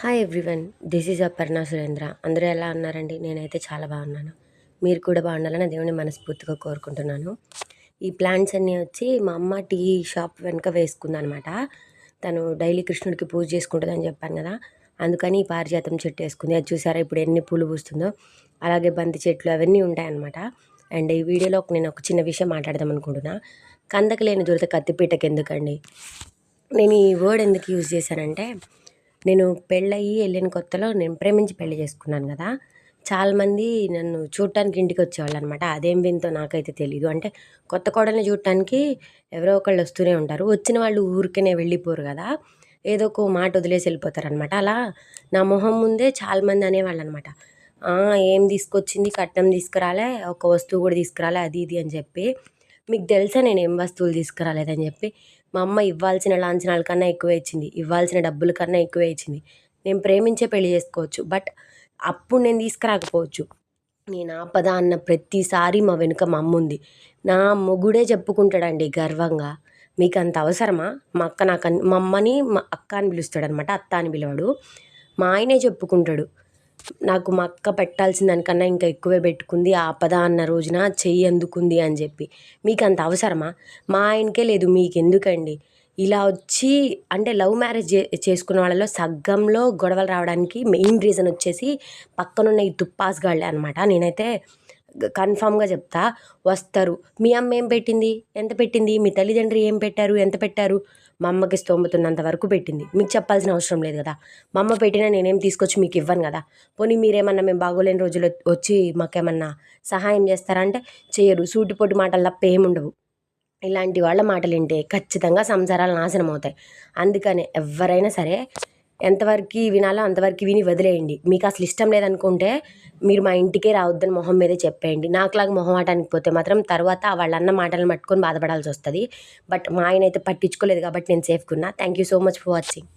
Hi everyone this is Aparna Surendra అందరూ ఎలా ఉన్నారండి? నేనైతే చాలా బాగున్నాను. మీరు కూడా బాగుండాలని దేవుని మనస్ఫూర్తిగా కోరుకుంటున్నాను. ఈ ప్లాంట్స్ అన్నీ వచ్చి మా అమ్మ టీ షాప్ వెనుక వేసుకుందనమాట. తను డైలీ కృష్ణుడికి పూజ చేసుకుంటుందని చెప్పాను కదా. అందుకని ఈ పారిజాతం చెట్టు వేసుకుంది. అది చూసారా? ఇప్పుడు ఎన్ని పూలు పూస్తుందో. అలాగే బంతి చెట్లు అవన్నీ ఉంటాయన్నమాట. అండ్ ఈ వీడియోలో నేను ఒక చిన్న విషయం మాట్లాడదాం అనుకుంటున్నా. కందక లేని దొరికితే కత్తిపీటకి ఎందుకండి నేను ఈ వర్డ్ ఎందుకు యూజ్ చేశానంటే నేను పెళ్ళయి వెళ్ళిన కొత్తలో నేను ప్రేమించి పెళ్ళి చేసుకున్నాను కదా. చాలామంది నన్ను చూడటానికి ఇంటికి వచ్చేవాళ్ళు అనమాట అదేం వింతో నాకైతే తెలియదు అంటే కొత్త కోడల్ని చూడటానికి ఎవరో ఒకళ్ళు వస్తూనే ఉంటారు. వచ్చిన వాళ్ళు ఊరికనే వెళ్ళిపోరు కదా. ఏదో ఒక మాట వదిలేసి వెళ్ళిపోతారనమాట. అలా నా మొహం ముందే చాలామంది అనేవాళ్ళు అనమాట ఏం తీసుకొచ్చింది? కట్నం తీసుకురాలే. ఒక వస్తువు కూడా తీసుకురాలే. అది ఇది అని చెప్పి మీకు తెలుసా నేను ఏం వస్తువులు తీసుకురాలేదని చెప్పి? మా అమ్మ ఇవ్వాల్సిన లాంఛనాల కన్నా ఎక్కువ ఇచ్చింది. ఇవ్వాల్సిన డబ్బుల కన్నా ఎక్కువ ఇచ్చింది. నేను ప్రేమించే పెళ్ళి చేసుకోవచ్చు. బట్ అప్పుడు నేను తీసుకురాకపోవచ్చు. నేను ఆపద అన్న ప్రతిసారి మా వెనుక మా అమ్మ ఉంది. నా మొగుడే చెప్పుకుంటాడండి గర్వంగా. మీకు అంత అవసరమా? మా అక్క నాకు మా అమ్మని మా అక్క అని పిలుస్తాడనమాట అత్త అని పిలవాడు. మా ఆయనే చెప్పుకుంటాడు. నాకు మా అక్క పెట్టాల్సిన దానికన్నా ఇంకా ఎక్కువే పెట్టుకుంది. ఆపద అన్న రోజున చెయ్యి అందుకుంది అని చెప్పి. మీకు అంత అవసరమా? మా ఆయనకే లేదు మీకు ఎందుకండి ఇలా వచ్చి అంటే లవ్ మ్యారేజ్ చే చేసుకున్న వాళ్ళలో సగ్గంలో గొడవలు రావడానికి మెయిన్ రీజన్ వచ్చేసి పక్కనున్న ఈ తుప్పాస్ గాళ్ళే అనమాట నేనైతే కన్ఫామ్గా చెప్తా. వస్తారు. మీ అమ్మ ఏం పెట్టింది? ఎంత పెట్టింది? మీ తల్లిదండ్రులు ఏం పెట్టారు? ఎంత పెట్టారు? మా అమ్మకి స్తోమతున్నంత వరకు పెట్టింది. మీకు చెప్పాల్సిన అవసరం లేదు కదా. మా అమ్మ పెట్టినా నేనేం తీసుకొచ్చి మీకు ఇవ్వను కదా. పోనీ మీరేమన్నా మేము బాగోలేని రోజులు వచ్చి మాకేమన్నా సహాయం చేస్తారా? అంటే చేయరు సూటిపోటి మాటలు తప్ప ఏముండవు ఇలాంటి వాళ్ళ మాటలు వింటే ఖచ్చితంగా సంసారాలు నాశనం అవుతాయి. అందుకనే ఎవరైనా సరే ఎంతవరకు వినాలో అంతవరకు విని వదిలేయండి. మీకు అసలు ఇష్టం లేదనుకుంటే మీరు మా ఇంటికే రావద్దని మొహం మీదే చెప్పేయండి. నాకులాగా మొహం ఆటానికి పోతే మాత్రం తర్వాత వాళ్ళ అన్న మాటలను పట్టుకొని బాధపడాల్సి వస్తుంది. బట్ మా ఆయన అయితే పట్టించుకోలేదు కాబట్టి నేను సేఫ్గా ఉన్నా. Thank you so much for watching